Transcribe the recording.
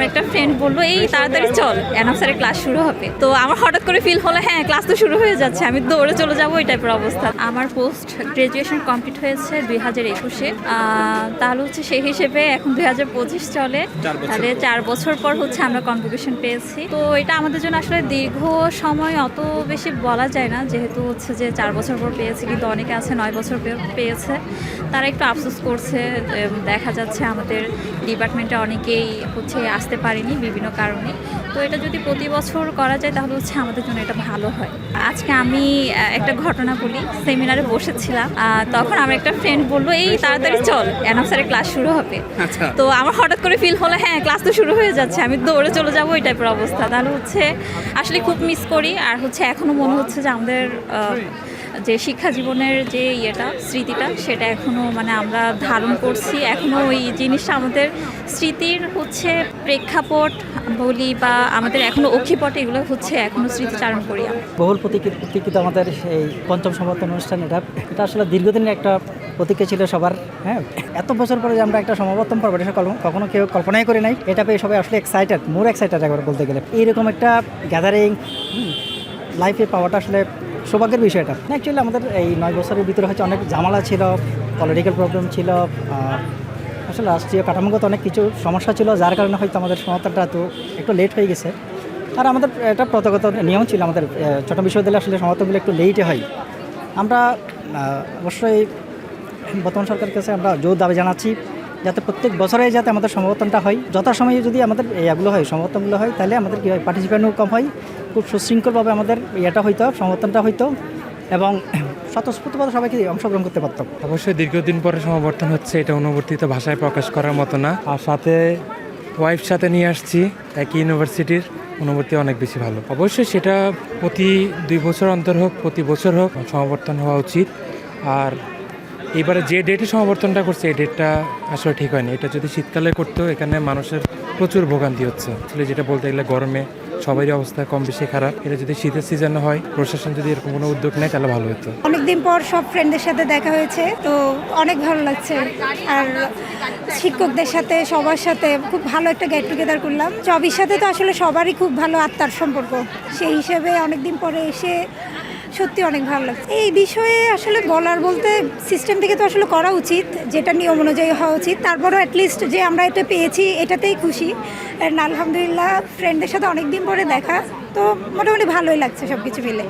আমার একটা ফ্রেন্ড বলল এই তাড়াতাড়ি চল অ্যানাম স্যারের ক্লাস শুরু হবে। তো আমার হঠাৎ করে ফিল হলো হ্যাঁ ক্লাস তো শুরু হয়ে যাচ্ছে আমি দৌড়ে চলে যাব ওই টাইপের অবস্থা। আমার পোস্ট গ্রাজুয়েশন কমপ্লিট হয়েছে দুই হাজার একুশে। তাহলে হচ্ছে সেই হিসেবে এখন দুই হাজার পঁচিশ চলে। তাহলে চার বছর পর হচ্ছে আমরা কনভোকেশন পেয়েছি। তো এটা আমাদের জন্য আসলে দীর্ঘ সময় অত বেশি বলা যায় না যেহেতু হচ্ছে যে চার বছর পর পেয়েছি কিন্তু অনেকে আছে নয় বছর পেয়েছে। তারা একটু আফসোস করছে দেখা যাচ্ছে আমাদের ডিপার্টমেন্টে অনেকেই হচ্ছে আসতে পারেনি বিভিন্ন কারণে। তো এটা যদি প্রতি বছর করা যায় তাহলে হচ্ছে আমাদের জন্য এটা ভালো হয়। আজকে আমি একটা ঘটনা বলি। সেমিনারে বসেছিলাম। তখন আমার একটা ফ্রেন্ড বলল এই তাড়াতাড়ি চল অ্যানাম স্যারের ক্লাস শুরু হবে। আচ্ছা। তো আমার হঠাৎ করে ফিল হলো হ্যাঁ ক্লাস তো শুরু হয়ে যাচ্ছে আমি দৌড়ে চলে যাব ওই টাইপের অবস্থা। তাহলে হচ্ছে আসলে খুব মিস করি। আর হচ্ছে এখনও মনে হচ্ছে যে আমাদের যে শিক্ষা জীবনের যে ইয়েটা, স্মৃতিটা, সেটা এখনও মানে আমরা ধারণ করছি। এখনও ওই জিনিসটা আমাদের স্মৃতির হচ্ছে প্রেক্ষাপট বলি বা আমাদের এখনও অক্ষিপট এগুলো হচ্ছে এখনও স্মৃতিচারণ করি বহুল প্রতীক্ষিত আমাদের এই পঞ্চম সমাবর্তন অনুষ্ঠান এটা। এটা আসলে দীর্ঘদিনের একটা প্রতীক্ষা ছিল সবার হ্যাঁ? এত বছর পরে যে আমরা একটা সমাবর্তন পাবো এটা কখনো কেউ কল্পনাই করি নাই। এটা পেয়ে সবাই আসলে এক্সাইটেড মোর এক্সাইটেড একবার বলতে গেলে। এইরকম একটা গ্যাদারিং লাইফে পাওয়াটা আসলে সৌভাগ্যের বিষয় এটা অ্যাকচুয়ালি আমাদের এই নয় বছরের ভিতরে হচ্ছে অনেক ঝামেলা ছিল পলিটিক্যাল প্রবলেম ছিল আসলে রাষ্ট্রীয় কাঠামোগত অনেক কিছু সমস্যা ছিল, যার কারণে হয়তো আমাদের সমাপ্তটা তো একটু লেট হয়ে গেছে। আর আমাদের এটা প্রথাগত নিয়ম ছিল আমাদের ছোট বিশ্ববিদ্যালয়ে আসলে সমাপ্তগুলো একটু লেটে হয়। আমরা অবশ্যই বর্তমান সরকারের কাছে আমরা জোর দাবি জানাচ্ছি। যাতে প্রত্যেক বছরে যাতে আমাদের সমাবর্তনটা হয়। যথাসময়ে যদি আমাদের এগুলো হয়, সমাবর্তনগুলো হয়, তাহলে আমাদের কী হয় পার্টিসিপেন্টও কম হয়। খুব সুশৃঙ্খলভাবে আমাদের ইয়েটা হইতো, সমাবর্তনটা হইতো এবং স্বতঃস্ফূর্তভাবে সবাইকে অংশগ্রহণ করতে পারতাম। অবশ্যই দীর্ঘদিন পরে সমাবর্তন হচ্ছে, এটা অনুবর্তিত ভাষায় প্রকাশ করার মতো না। আর সাথে ওয়াইফ সাথে নিয়ে আসছি, একই ইউনিভার্সিটির অনুভূতি অনেক বেশি ভালো। অবশ্যই সেটা প্রতি দুই বছর অন্তর হোক, প্রতি বছর হোক, সমাবর্তন হওয়া উচিত। আর এবারে যে ডেটে সমাবর্তনটা করছে, এই ডেটটা আসলে ঠিক হয়নি। এটা যদি শীতকালে করতেও, এখানে মানুষের প্রচুর ভোগান্তি হচ্ছে। আসলে যেটা বলতে গেলে গরমে সবারই অবস্থা কম বেশি খারাপ। এটা যদি শীতের সিজনে হয়, প্রশাসন যদি এরকম কোনো উদ্যোগ নেয়, তাহলে ভালো হতো। অনেকদিন পর সব ফ্রেন্ডদের সাথে দেখা হয়েছে, তো অনেক ভালো লাগছে। আর শিক্ষকদের সাথে, সবার সাথে খুব ভালো একটা গেট টুগেদার করলাম। চবির সাথে তো আসলে সবারই খুব ভালো আত্মার সম্পর্ক। সেই হিসেবে অনেকদিন পরে এসে সত্যি অনেক ভালো লাগছে। এই বিষয়ে আসলে বলার বলতে সিস্টেম থেকে তো আসলে করা উচিত, যেটা নিয়ম অনুযায়ী হওয়া উচিত। তারপরও অ্যাটলিস্ট যে আমরা এটা পেয়েছি, এটাতেই খুশি। আলহামদুলিল্লাহ ফ্রেন্ডদের সাথে অনেকদিন পরে দেখা, তো মোটামুটি ভালোই লাগছে সব কিছু মিলে।